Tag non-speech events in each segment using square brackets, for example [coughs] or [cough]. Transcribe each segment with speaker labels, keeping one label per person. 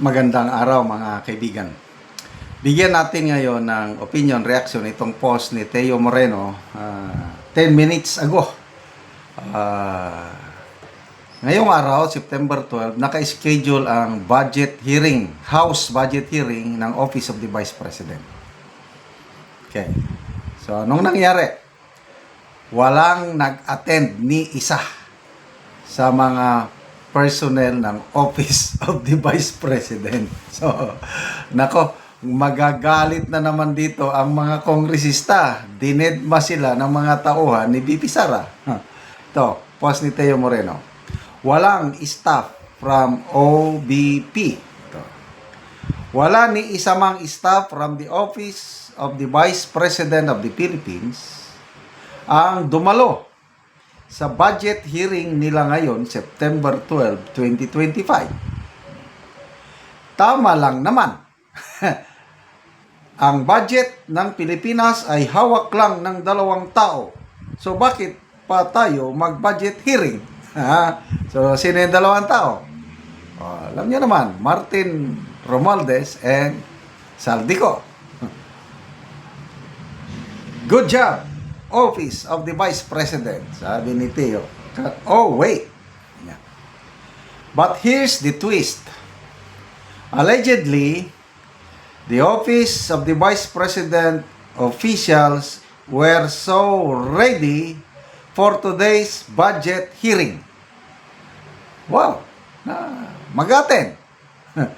Speaker 1: Magandang araw mga kaibigan. Bigyan natin ngayon ng opinion reaction itong post ni Teo Moreno ah, 10 minutes ago. Ah, ngayong araw, September 12, naka-schedule ang budget hearing, House budget hearing ng Office of the Vice President. Okay. So, anong nangyari? Walang nag-attend ni isa sa mga personnel ng Office [laughs] of the Vice President. So, nako, magagalit na naman dito ang mga kongresista. Dinedma sila ng mga tauhan ni BP Sara. Ito, post ni Teo Moreno. Walang staff from OBP. Ito. Wala ni isa mang staff from the Office of the Vice President of the Philippines ang dumalo sa budget hearing nila ngayon, September 12, 2025. Tama lang naman. [laughs] Ang budget ng Pilipinas ay hawak lang ng dalawang tao. So bakit pa tayo mag-budget hearing? [laughs] So sino yung dalawang tao? Oh, alam niyo naman, Martin Romualdez and Saldico. [laughs] Good job, Office of the Vice President, sabi ni Teo. Oh, wait. But here's the twist. Allegedly, the Office of the Vice President officials were so ready for today's budget hearing. Wow, na magaten. [laughs]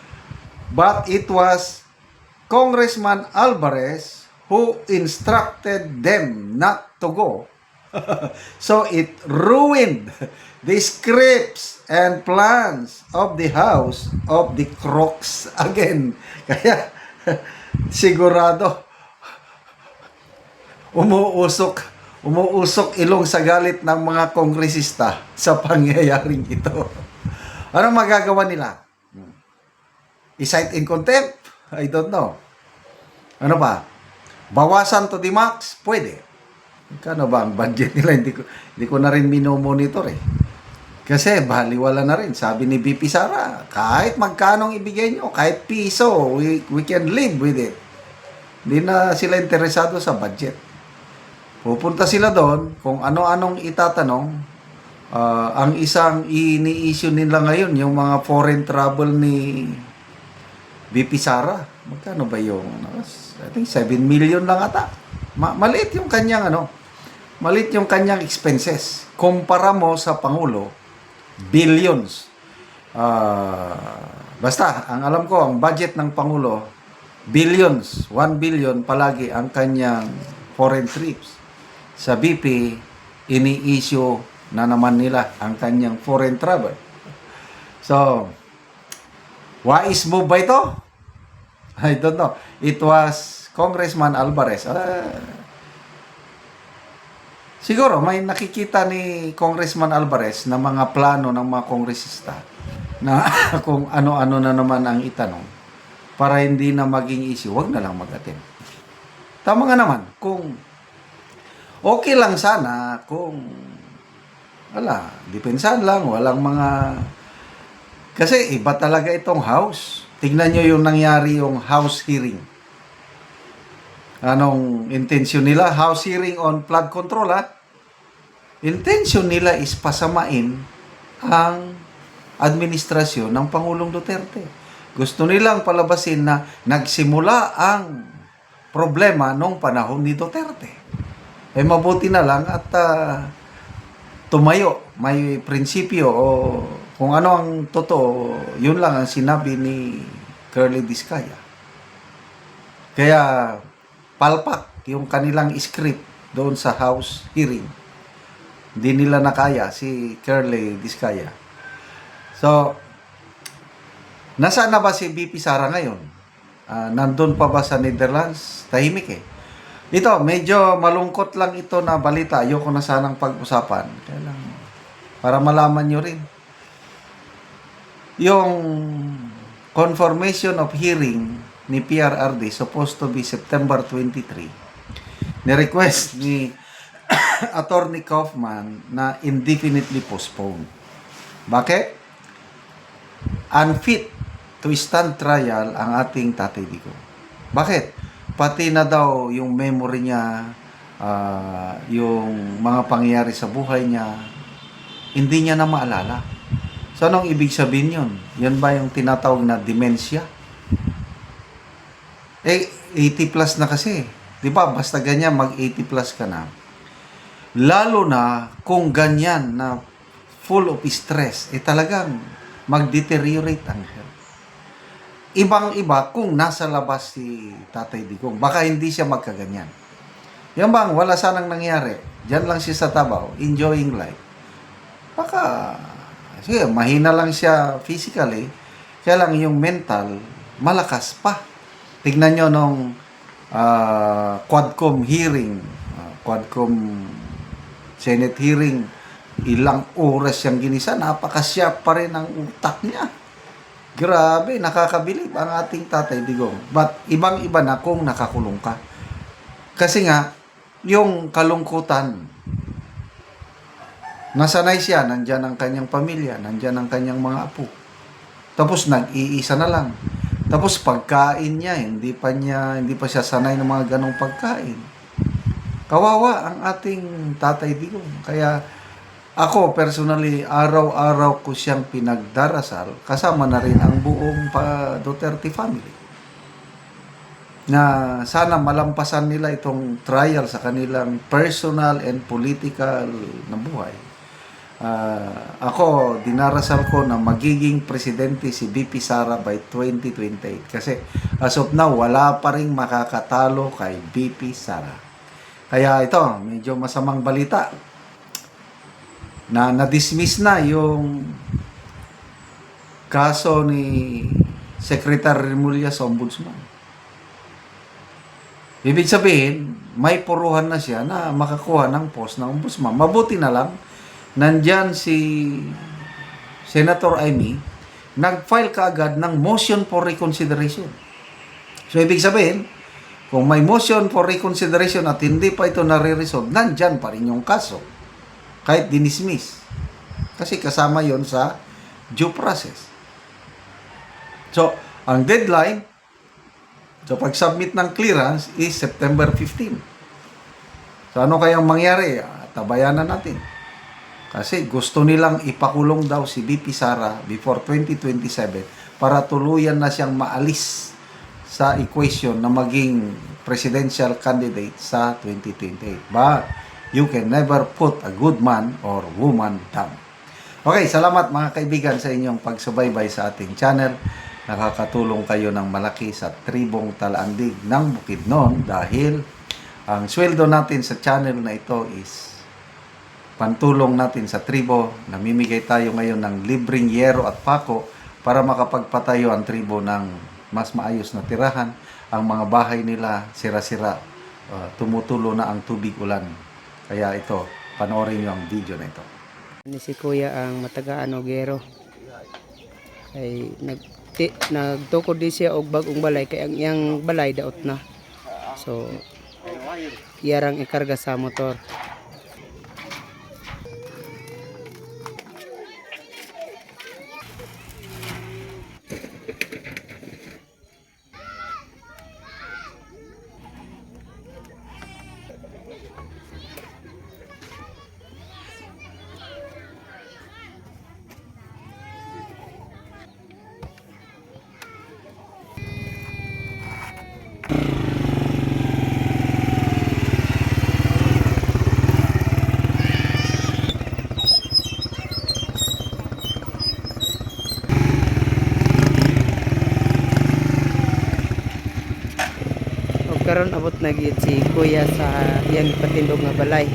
Speaker 1: But it was Congressman Alvarez who instructed them not to go. [laughs] so it ruined the scripts and plans of the House of the Crooks [laughs] again. Kaya [laughs] sigurado umuusok umuusok ilong sa galit ng mga kongresista sa pangyayaring ito. Ano magagawa nila? I-cite in contempt? I don't know. Ano pa? Bawasan to the max? Pwede. Kano ba ang budget nila? Hindi ko, hindi ko na rin minomonitor eh. Kasi baliwala na rin. Sabi ni BP Sara, kahit magkanong ibigay nyo, kahit piso, we, we can live with it. Hindi na sila interesado sa budget. Pupunta sila doon kung ano-anong itatanong. Ah, ang isang ini-issue nila ngayon, yung mga foreign travel ni BP Sara. Magkano ba yung, ano, I think 7 million lang ata. Ma- maliit yung kanyang ano, maliit yung kanyang expenses. Kumpara mo sa Pangulo, billions. Ah, basta, ang alam ko, ang budget ng Pangulo, billions, 1 billion palagi ang kanyang foreign trips. Sa BP, ini-issue na naman nila ang kanyang foreign travel. So, wise move ba ito? I don't know. It was Congressman Alvarez. Ah, siguro may nakikita ni Congressman Alvarez na mga plano ng mga kongresista na [laughs] kung ano-ano na naman ang itanong para hindi na maging issue, wag na lang mag-attend. Tama nga naman, kung okay lang sana kung wala, depensahan lang, walang mga kasi iba talaga itong house. Tingnan nyo yung nangyari yung house hearing. Anong intensyon nila? House hearing on flood control, ha? Intensyon nila is pasamain ang administrasyon ng Pangulong Duterte. Gusto nilang palabasin na nagsimula ang problema nung panahon ni Duterte. Eh mabuti na lang at ah, tumayo, may prinsipyo o kung ano ang totoo, yun lang ang sinabi ni Curly Discaya. Kaya palpak yung kanilang script doon sa House hearing. Hindi nila nakaya si Curly Discaya. So, nasaan na ba si BP Sara ngayon? Ah, nandun pa ba sa Netherlands? Tahimik eh. Ito, medyo malungkot lang ito na balita. Ayoko na sanang pag-usapan. Kaya lang, para malaman nyo rin. Yung confirmation of hearing ni PRRD supposed to be September 23. Ni-request ni [coughs] Attorney Kaufman na indefinitely postpone. Bakit? Unfit to stand trial ang ating Tatay Digong. Bakit? Pati na daw yung memory niya, ah, yung mga pangyayari sa buhay niya, hindi niya na maalala. So, anong ibig sabihin yun? Yan ba yung tinatawag na dementia? Eh, 80 plus na kasi. Di ba? Basta ganyan, mag 80 plus ka na. Lalo na kung ganyan na full of stress, eh talagang mag-deteriorate ang health. Ibang-iba kung nasa labas si Tatay Digong. Baka hindi siya magkaganyan. Yan bang, wala sanang nangyari. Diyan lang siya sa Tabaw, enjoying life. Baka, sige, mahina lang siya physically, kaya lang yung mental, malakas pa. Tignan nyo nung ah, Quadcom hearing, ah, Quadcom Senate hearing, ilang oras siyang ginisa, napakasya pa rin ang utak niya. Grabe, nakakabilib ang ating tatay digong. But ibang-iba na kung nakakulong ka. Kasi nga, yung kalungkutan, nasanay siya, nandyan ang kanyang pamilya, nandyan ang kanyang mga apo. Tapos nag-iisa na lang. Tapos pagkain niya, hindi pa niya, hindi pa siya sanay ng mga ganong pagkain. Kawawa ang ating tatay digong. Kaya ako personally, araw-araw ko siyang pinagdarasal kasama na rin ang buong pa Duterte family. Na sana malampasan nila itong trial sa kanilang personal and political na buhay. Ah, ako, dinarasal ko na magiging presidente si BP Sara by 2028. Kasi as of now, wala pa rin makakatalo kay BP Sara. Kaya ito, medyo masamang balita na na-dismiss na yung kaso ni Secretary Remulla sa Ombudsman. Ibig sabihin, may puruhan na siya na makakuha ng post ng Ombudsman. Mabuti na lang, nandyan si Senator Amy, nag-file kaagad ng motion for reconsideration. So, ibig sabihin, kung may motion for reconsideration at hindi pa ito nare-resolve, nandyan pa rin yung kaso kahit dinismiss. Kasi kasama yon sa due process. So, ang deadline sa pag-submit ng clearance is September 15. So, ano kayang mangyari? Tabayanan natin. Kasi gusto nilang ipakulong daw si BP Sara before 2027 para tuluyan na siyang maalis sa equation na maging presidential candidate sa 2028. But you can never put a good man or woman down. Okay, salamat mga kaibigan sa inyong pagsubaybay sa ating channel. Nakakatulong kayo ng malaki sa tribong talaandig ng Bukidnon dahil ang sweldo natin sa channel na ito is pantulong natin sa tribo. Namimigay tayo ngayon ng libreng yero at pako para makapagpatayo ang tribo ng mas maayos na tirahan. Ang mga bahay nila sira-sira, uh, tumutulo na ang tubig ulan. Kaya ito, panoorin nyo ang video na ito.
Speaker 2: ni si Kuya ang matagaan og gero ay nag ti, nagtukod di siya og bagong balay kay ang iyang balay daot na so iyarang ikarga sa motor karon abot na gyud si Kuya sa iyang patindog nga balay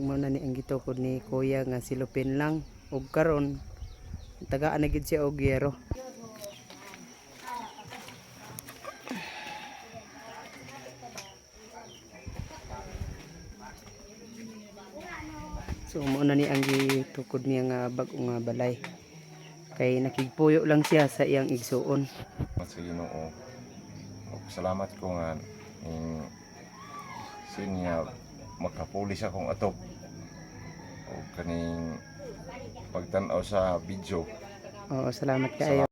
Speaker 2: muna ni ang gitukod ni kuya nga si silupin lang ug karon tagaan na gid siya og yero So muna ni ang gitukod niya nga bag nga balay. Kay nakigpuyo lang siya sa iyang igsuon.
Speaker 3: Sa Ginoo. Oh. Oh, salamat ko nga mm, sinya makapulis akong atop kaning pagtan-aw sa video.
Speaker 2: Oo, salamat kaayo.